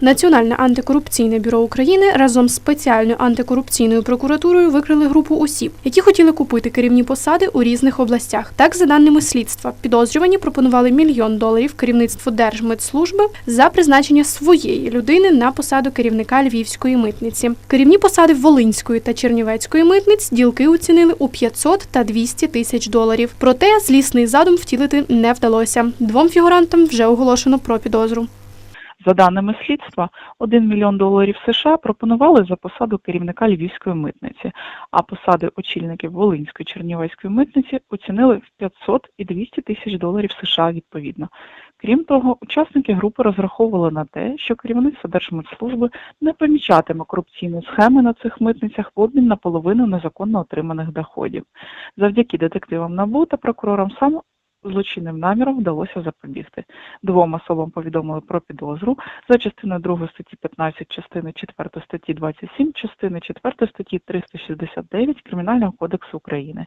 Національне антикорупційне бюро України разом з спеціальною антикорупційною прокуратурою викрили групу осіб, які хотіли купити керівні посади у різних областях. Так, за даними слідства, підозрювані пропонували мільйон доларів керівництву Держмитслужби за призначення своєї людини на посаду керівника Львівської митниці. Керівні посади Волинської та Чернівецької митниць ділки оцінили у 500 та 200 тисяч доларів. Проте злісний задум втілити не вдалося. Двом фігурантам вже оголошено про підозру. За даними слідства, 1 мільйон доларів США пропонували за посаду керівника Львівської митниці, а посади очільників Волинської Чернівецької митниці оцінили в 500 і 200 тисяч доларів США відповідно. Крім того, учасники групи розраховували на те, що керівництво Держмитслужби не помічатиме корупційні схеми на цих митницях в обмін на половину незаконно отриманих доходів. Завдяки детективам НАБУ та прокурорам саме злочинним наміром вдалося запобігти. Двом особам повідомили про підозру за частиною 2 статті 15, частини 4 статті 27, частини 4 статті 369 Кримінального кодексу України.